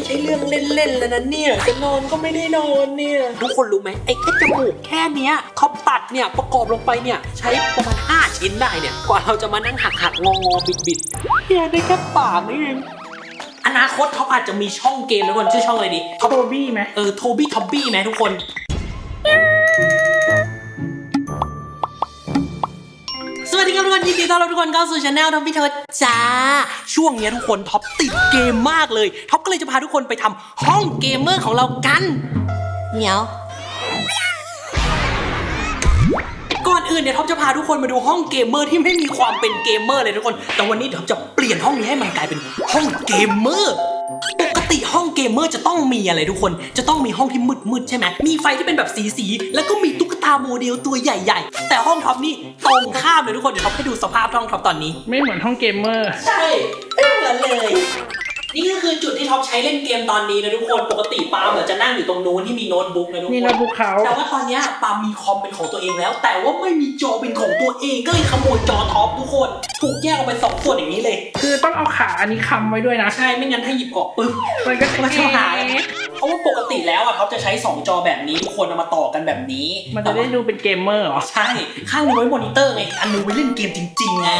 ไม่ใช่เรื่องเล่นๆแล้วนะเนี่ย จะนอนก็ไม่ได้นอนเนี่ย ทุกคนรู้ไหมไอ้แค่จมูกแค่เนี้ยเขาตัดเนี่ยประกอบลงไปเนี่ยใช้ประมาณ 5 ชิ้นได้เนี่ย กว่าเราจะมานั่งหักหักงองอบิดบิดๆเนี่ยได้แค่ปากนี่เองอนาคตเขาอาจจะมีช่องเกมทุกคนชื่อช่องอะไรดีโทบี้ไหมเออโทบี้ท็อบบี้ไหมทุกคน วัสดีครับทุกคนยินดีต้อนรับทุกคนเข้าสู่ช anel ท็อปปี้ทจ้า ช่วงนี้ทุกคนท็อปติดเกมมากเลยท็อปก็เลยจะพาทุกคนไปทำห้องเกมเมอร์ของเรากันเหนียวก่อนอื่นเนี่ยท็อปจะพาทุกคนมาดูห้องเกมเมอร์ที่ไม่มีความเป็นเกมเมอร์เลยทุกคน แต่วันนี้ท็อปจะเปลี่ยนห้องนี้ให้มันกลายเป็นห้องเกมเมอร์ กมเมอร์จะต้องมีอะไรทุกคน จะต้องมีห้องที่มืดๆใช่ไหมมีไฟที่เป็นแบบสีสีๆแล้วก็มีตุ๊กตาโมเดลตัวใหญ่ๆ แต่ห้องท็อปนี่ตรงข้ามเลยทุกคนเดี๋ยวท็อปให้ดูสภาพห้องท็อปตอนนี้ ไม่เหมือนห้องเกมเมอร์ ใช่ไม่เหมือนเลย นี่ก็คือจุดที่ท็อปใช้เล่นเกมตอนนี้นะทุกคน ปกติปาล์มเหมือนจะนั่งอยู่ตรงนู้นที่มีโน้ตบุ๊กนะทุกคนนี่โน้ตบุ๊กเขาแต่ว่าตอนเนี้ยปาล์มมีคอมเป็นของตัวเองแล้ว แต่ว่าไม่มีจอเป็นของตัวเอง ก็เลยขโมยจอท็อปทุกคน ถูกแยกออกเป็นสองส่วนอย่างนี้เลย คือต้องเอาขาอันนี้ค้ำไว้ด้วยนะ ใช่ ไม่งั้นถ้าหยิบออกปุ๊บ มันก็มันจะหาย เพราะว่าปกติแล้วอะท็อปจะใช้ 2 จอแบบนี้ทุกคนเอามาต่อกันแบบนี้มันจะได้ดูเป็นเกมเมอร์เหรอ ใช่ ข้างหนึงไว้มอนิเตอร์ไงอีกอันหนึงไว้เล่นเกมจริงๆไง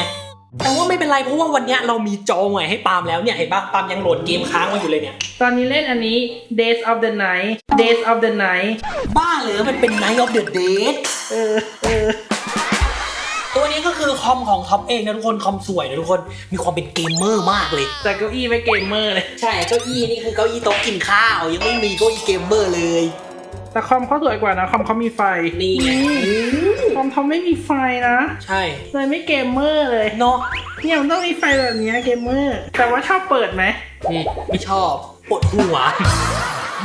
แต่ว่าไม่เป็นไรเพราะว่าวันเนี้ยเรามีจอใหม่ให้ปาล์มแล้วเนี่ยเห็นปะปาล์มยังโหลดเกมค้างไว้อยู่เลยเนี่ย ตอนนี้เล่นอันนี้ Days of the Night Days of the Night บ้าเลยมันเป็น Night of the Dead เออเออตัวนี้ก็คือคอมของท็อปเองนะทุกคนคอมสวยนะทุกคนมีความเป็นเกมเมอร์มากเลย แต่เก้าอี้ไว้เกมเมอร์เลย ใช่เก้าอี้นี่คือเก้าอี้โต๊ะกินข้าว ยังไม่มีเก้าอี้เกมเมอร์เลย แต่คอมเขาสวยกว่านะ คอมเขามีไฟนี่ไงคอมเขาไม่มีไฟนะ ใช่ เลยไม่เกมเมอร์เลยเนาะเนี่ยมันต้องมีไฟแบบเนี้ยเกมเมอร์ แต่ว่าชอบเปิดไหมนี่ไม่ชอบปวดหัว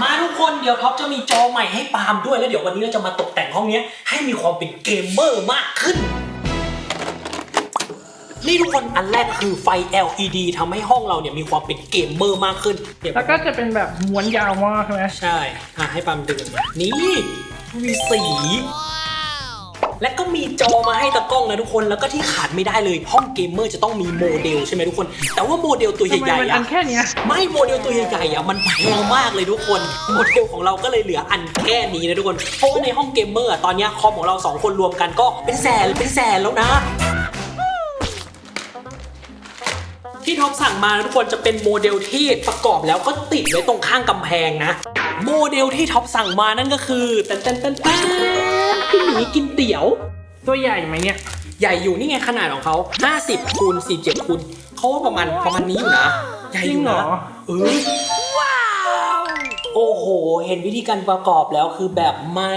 มาทุกคนเดี๋ยวท็อปจะมีจอใหม่ให้ปาล์มด้วยแล้วเดี๋ยววันนี้เราจะมาตกแต่งห้องเนี้ยให้มีความเป็นเกมเมอร์มากขึ้น นี่ทุกคนอันแรกคือไฟ LED ทำให้ห้องเราเนี่ยมีความเป็นเกมเมอร์มากขึ้นเดี๋ยวแล้วก็จะเป็นแบบม้วนยาวมากใช่ไหมใช่อะให้ปาล์มดึงมานี่มีสี และก็มีจอมาให้ตะกล้องนะทุกคน แล้วก็ที่ขาดไม่ได้เลยห้องเกมเมอร์จะต้องมีโมเดลใช่ไหมทุกคน แต่ว่าโมเดลตัวทำไมใหญ่มันๆอัอะ นแค่เนี้ย ไม่โมเดลตัวใหญ่ๆอะมันแพงมากเลยทุกคน โมเดลของเราก็เลยเหลืออันแค่นี้นะทุกคน เพราะว่าในห้องเกมเมอร์อะตอนเนี้ยคอมของเราสองคนรวมกันก็เป็นแสนเป็นแสนแล้วนะ ที่ท็อปสั่งมาทุกคนจะเป็นโมเดลที่ประกอบแล้วก็ติดไว้ตรงข้างกำแพงนะ โมเดลที่ท็อปสั่งมานั่นก็คือแตนแตนแตนแตนพี่หมีกินเตี๋ยว ตัวใหญ่ไหมเนี่ย ใหญ่อยู่นี่ไงขนาดของเขา50คูณ47คูณเขาว่าประมาณประมาณนี้อยู่นะ ใหญ่อยู่จริงเหรนะอเออโอ้โห เห็นวิธีการประกอบแล้วคือแบบไม่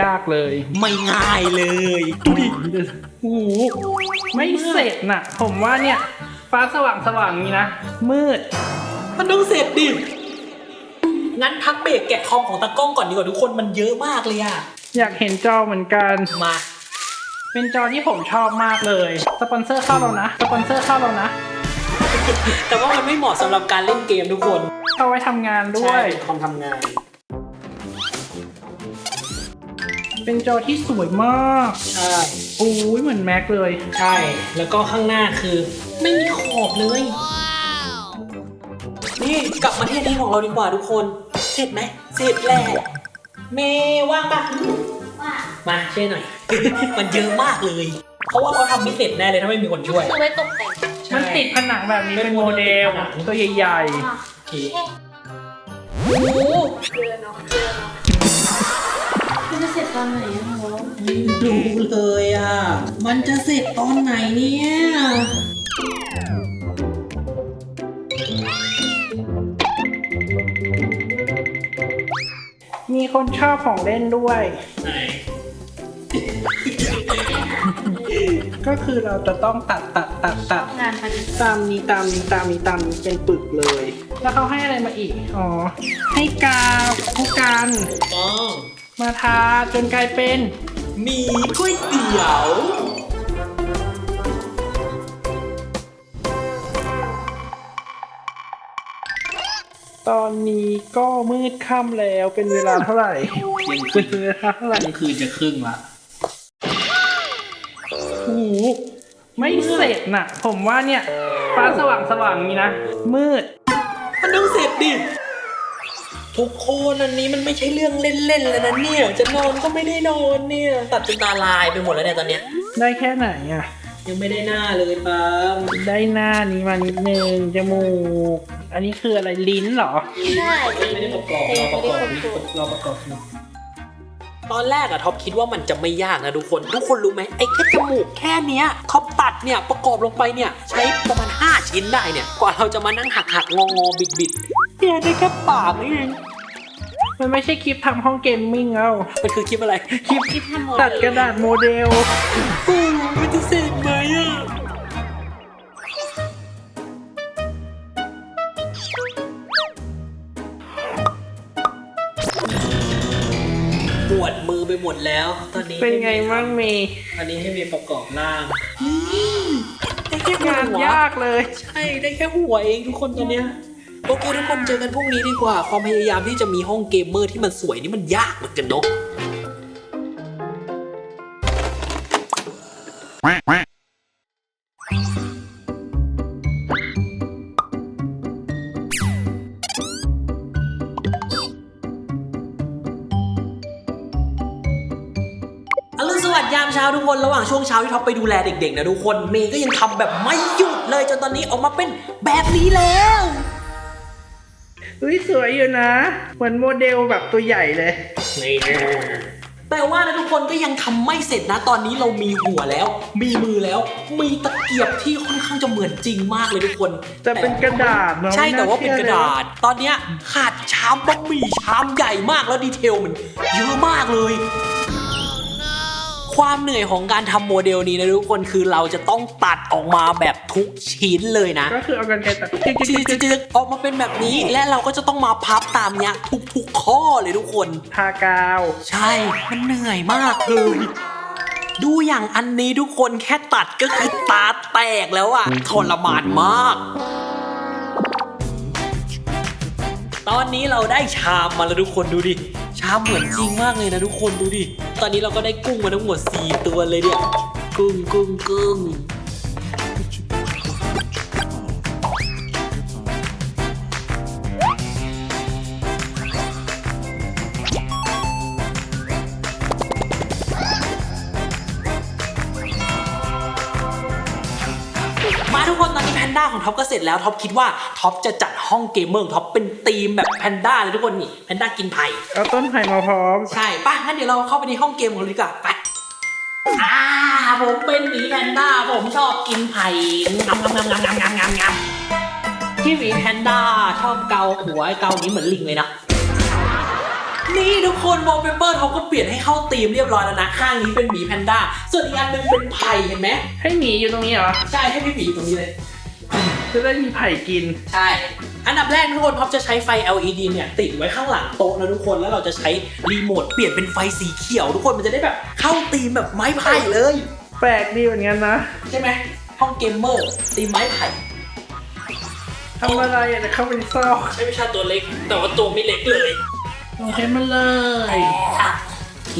ยากเลย ไม่ง่ายเลยดูดิโอ้โหไม่เสร็จน่ะ ผมว่าเนี่ย ฟ้าสว่างสว่างๆนี้นะ มืด มันต้องเสร็จดิ งั้นพักเบรกแกะคอมของตากล้องก่อนดีกว่าทุกคนมันเยอะมากเลยอะอยากเห็นจอเหมือนกัน มา เป็นจอที่ผมชอบมากเลย สปอนเซอร์เข้าเรานะ สปอนเซอร์เข้าเรานะ แต่ว่ามันไม่เหมาะสำหรับการเล่นเกมทุกคนเอาไว้ทำงานด้วใช่ย เป็นคอมทำงาน เป็นจอที่สวยมากใช่โอ้ยเหมือนแม็กเลย ใช่ แล้วก็ข้างหน้าคือ ไม่มีขอบเลย นี่กลับมาที่อันนี้ของเราดีกว่าทุกคน เสร็จไหมเสร็จแล้วเมย์ว่างปะว่ามาช่วยหน่อย มันเยอะมากเลย เพราะว่าเขาทำไม่เสร็จแน่เลยถ้าไม่มีคนช่วย คือไว้ตกแต่งใช่มันติดผนังแบบนี้เป็นเป็นโมเดลผนังตัวใหญ่อะโอเคโอ้โหเกินเนาะเกินเนาะมันจะเสร็จตอนไหนอะโหไม่รู้เลยอะ มันจะเสร็จตอนไหนเนี่ยๆ มีคนชอบของเล่นด้วยไหนก็คือเราจะต้องตัดตัดตัดตัดงานประดิษฐ์ตามนี้ตามนี้ตามนี้ตามนี้เป็นปึกเลย แล้วเขาให้อะไรมาอีก อ๋อ ให้กาวผู้กัน ต้องมาทาจนกลายเป็นมีก๋วยเตี๋ยว ตอนนี้ก็มืดค่ำแล้วเป็นเวลาเท่าไหร่ยังเป็นเวลาเท่าไหร่กลางคืนจะครึ่งละโอ้โหไม่เสร็จน่ะ ผมว่าเนี่ยฟ้าสว่างสว่างๆนี้นะ มืด มันต้องเสร็จดิ ทุกคนอันนี้มันไม่ใช่เรื่องเล่นๆแล้วนะเนี่ย จะนอนก็ไม่ได้นอนเนี่ย ตัดจนตาลายไปหมดแล้วเนี่ยตอนเนี้ย ได้แค่ไหนอะ ยังไม่ได้หน้าเลยปาล์มได้หน้านี้มานิดนึงจมูก อันนี้คืออะไรลิ้นเหรอ ใช่ไม่ได้ประกอบเราประกอบคนเราประกอบตอนแรกอะท็อปคิดว่ามันจะไม่ยากนะทุกคน ทุกคนรู้ไหมไอ้แค่จมูกแค่เนี้ยท็อปตัดเนี่ยประกอบลงไปเนี่ยใช้ประมาณ 5 ชิ้นได้เนี่ย กว่าเราจะมานั่งหักหักงองอบิดบิดเนี่ยได้แค่ปากนี่เองมันไม่ใช่คลิปทำห้องเกมมิ่งเอามันคือคลิปอะไร คลิปคิดทั้งหมดตัดกระดาษโมเดลโอ้มันจะเสร็จไหมอะ ปวดมือไปหมดแล้ว ตอนนี้เป็นไงมั่งเมย์อันนี้ให้มีประกอบร่างได้แค่งานหัวยากเลย ใช่ได้แค่หัวเองทุกคนตอนเนี้ยโอเคทุกคนเจอกันพรุ่งนี้ดีกว่า ความพยายามที่จะมีห้องเกมเมอร์ที่มันสวยนี่มันยากเหมือนกันเนาะ quack quack. สวัสดิ์ยามเช้าทุกคนระหว่างช่วงเช้าที่ท็อปไปดูแลเด็กๆนะทุกคนเมย์ก็ยังทำแบบไม่หยุดเลยจนตอนนี้ออกมาเป็นแบบนี้แล้วอุ้ยสวยอยู่นะ เหมือนโมเดลแบบตัวใหญ่เลยนี่แต่ว่านะทุกคนก็ยังทำไม่เสร็จนะ ตอนนี้เรามีหัวแล้ว มีมือแล้ว มีตะเกียบที่ค่อนข้างจะเหมือนจริงมากเลยทุกคนแต่เป็นกระดาษเนาะใช่ไม่แต่ว่าเป็นกระดาชื่อษตอนเนี้ยขาดชามบะหมี่ชามใหญ่มากแล้วดีเทลมันเยอะมากเลย ความเหนื่อยของการทำโมเดลนี้นะทุกคนคือเราจะต้องตัดออกมาแบบทุกชิ้นเลยนะเลยก็คือเอากันไกรตัดจิ๊กจึจิ๊กจิ๊กจิ๊กกๆออกมาเป็นแบบนี้และเราก็จะต้องมาพับตามเนี้ยทุก ๆ ข้อเลยทุกคน ทากาว ใช่ มันเหนื่อยมากเลย ดูอย่างอันนี้ทุกคนแค่ตัดก็คือตาแตกแล้วอะทรมานมาก ตอนนี้เราได้ชามมาแล้วทุกคนดูดิ ชามเหมือนจริงมากเลยนะทุกคนดูดิ ตอนนี้เราก็ได้กุ้งมาทั้งหมด 4 ตัวเลยเนี่ย กุ้งกุ้งกุ้ง ด้าของท็อปก็เสร็จแล้วท็อปคิดว่าท็อปจะจัดห้องเกมเมอร์ของท็อปเป็นธีมแบบแพนด้าเลยทุกคนนี่แพนด้ากินไผ่เอาต้นไผ่มาพร้อมใช่ป่ะงั้นเดี๋ยวเราเข้าไปในห้องเกมกันเลยดีกว่าไปอ่าผมเป็นหมีแพนด้าผมชอบกินไผ่งำงำงำงำงำงำงำงำที่หมีแพนด้าชอบเกาหัวเกาอย่างนี้เหมือนลิงเลยนะนี่ทุกคนวอลเปเปอร์เขาก็เปลี่ยนให้เข้าธีมเรียบร้อยแล้วนะ ข้างนี้เป็นหมีแพนด้า ส่วนอีกอันหนึงเป็นไผ่เห็นไหมให้หมีอยู่ตรงนี้เหรอ ใช่ให้พี่หมีอยู่ตรงนี้เลย จะได้มีไผ่กิน ใช่ อันดับแรกทุกคนท็อปจะใช้ไฟ LED เนี่ยติดไว้ข้างหลังโต๊ะนะทุกคน แล้วเราจะใช้รีโมทเปลี่ยนเป็นไฟสีเขียว ทุกคนมันจะได้แบบเข้าธีมแบบไม้ไผ่เลย แปลกดีเหมือนกันนะใช่ไหมห้องเกมเมอร์ธีมไม้ไผ่ทำอะไรอะจะเข้าไปในซอกใช้วิชาตัวเล็ก แต่ว่าตัวไม่เล็กเลยโอเคมาเลยอะโอเค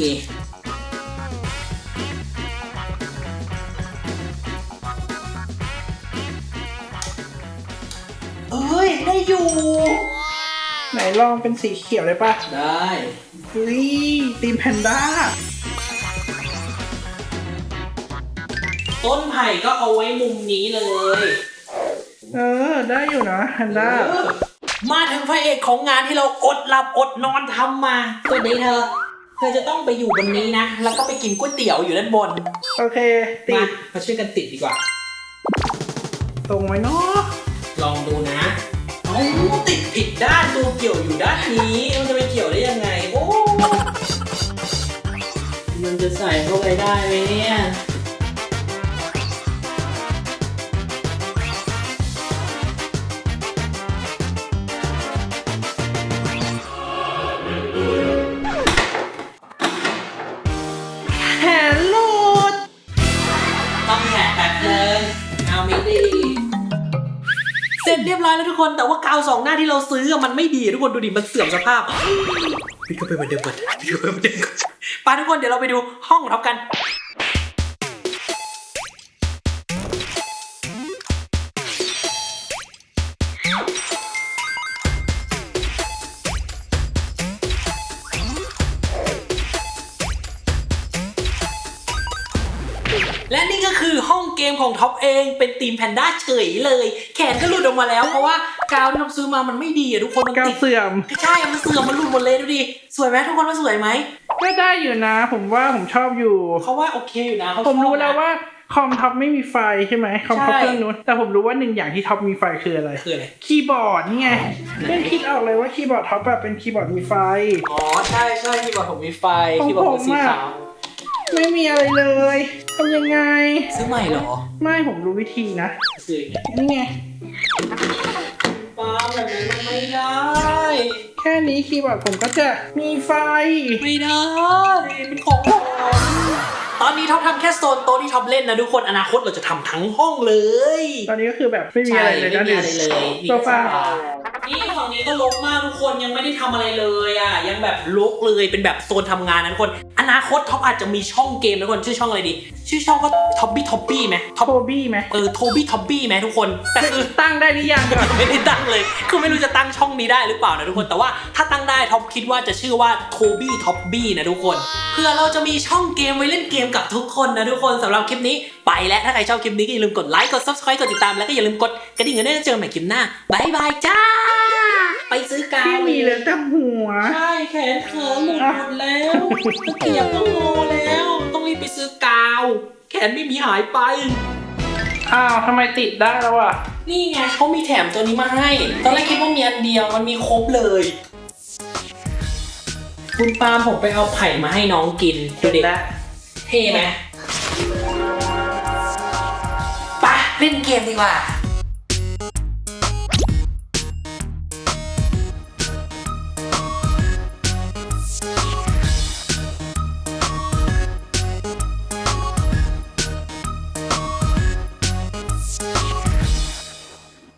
ลองเป็นสีเขียวเลยป่ะได้เฮ้ยตีมแพนด้า ต้นไผ่ก็เอาไว้มุมนี้เลยเออ ได้อยู่นะแพนด้ามาถึงพระเอกของงานที่เราอดหลับอดนอนทำมาตัวนี้เธอ เธอจะต้องไปอยู่บนนี้นะ แล้วก็ไปกินก๋วยเตี๋ยวอยู่ด้านบนโอเค ติมาดมาช่วยกันติดดีกว่า ตรงไหมเนาะลองดูนะ เอ้าติดผิดด้านตัวเกี่ยวอยู่ด้านนี้ มันจะไปเกี่ยวได้ยังไง โอ้ มันจะใส่เข้าไปได้ไหมเนี่ย ร็จเรียบร้อยแล้วทุกคน แต่ว่ากาวสองหน้าที่เราซื้ออะมันไม่ดีทุกคนดูดิมันเสื่อมสภาพปิดเข้าไปเหมือนเดิมก่อนปิดเข้าไปเหมือนเดิมก่อนไปทุกคนเดี๋ยวเราไปดูห้องของท็อปกัน ของท็อปเองเป็นทีมแพนด้าเฉยเลย แขนก็หลุดออกมาแล้ว เพราะว่ากาวที่ท็อปซื้อมามันไม่ดีอะทุกคนมันกาวติดเสื่อม ใช่ มันเสื่อมมันหลุดหมดเลยดูดิสวยไหมทุกคนว่าสวยไหมก็ได้อยู่นะ ผมว่าผมชอบอยู่ เขาว่าโอเคอยู่นะเขาผมรู้ชอบนะแล้วว่าคอมท็อปไม่มีไฟใช่ไหมคอมท็อปใช่ เครื่องนู้นแต่ผมรู้ว่าหนึ่งอย่างที่ท็อปมีไฟคืออะไร คืออะไร คีย์บอร์ดนี่ไงเพิ่งคิดออกเลยว่าคีย์บอร์ดท็อปแบบเป็นคีย์บอร์ดมีไฟ อ๋อ ใช่ใช่ที่บอกผมมีไฟของที่บอกผผมมสีอะ ขาว ไม่มีอะไรเลย ทำยังไง ซื้อใหม่เหรอไม่ผมรู้วิธีนะซื้อยังไงนี่ไงปาล์มแบบนั้นมันไม่ได้ แค่นี้คีย์บอร์ดผมก็จะมีไฟ ไม่ได้เป็นของผมตอนนี้ท็อปทำแค่โซนโต๊ะที่ท็อปเล่นนะทุกคนอนาคตเราจะทำทั้งห้องเลย ตอนนี้ก็คือแบบไม่มีอะไรเลยนะไม่มีอะไรเลยโซฟานี่ฝั่งนี้ ก็รกมากทุกคนยังไม่ได้ทำอะไรเลยอะยังแบบรกเลยเป็นแบบโซนทำงานนะทุกคน อนาคตท็อปอาจจะมีช่องเกมนะทุกคนชื่อช่องอะไรดี ชื่อช่องก็ท็อปบี้ท็อปปี้ไหมท็อปโทบี้ไหมเออโทบี้ท็อปบี้ไหมทุกคนแต่คือ ตั้งได้หรือยังก่อน ไม่ได้ตั้งเลย คือไม่รู้จะตั้งช่องนี้ได้หรือเปล่านะทุกคน แต่ว่าถ้าตั้งได้ท็อปคิดว่าจะชื่อว่าโทบี้ท็อปบี้นะทุกคน เพื่อเราจะมีช่องเกมไว้เล่นเกมกับทุกคนนะทุกคนสำหรับคลิปนี้ไปแล้ว ถ้าใครชอบคลิปนี้ก็อย่าลืมกดไลค์ กด subscribe กดติดตาม แล้วก็อย่าลืมกดกระดิ่งกันด้วยนะเจอกันใหม่คลิปหน้าบายบายจ้า ไปซื้อกาวที่มีเหลือแต่หัว ใช่แขนเขินหลุดหมดแล้วตะเกียบต้องงอแล้ว ต้องรีบไปซื้อกาว แขนไม่มีหายไป อ้าวทำไมติดได้แล้วอะ นี่ไงเขามีแถมตัวนี้มาให้ ตอนแรกคิดว่ามีอันเดียวมันมีครบเลย คุณปาล์มผมไปเอาไผ่มาให้น้องกินดูดิแล้วเท่ไหมไปเล่นเกมดีกว่า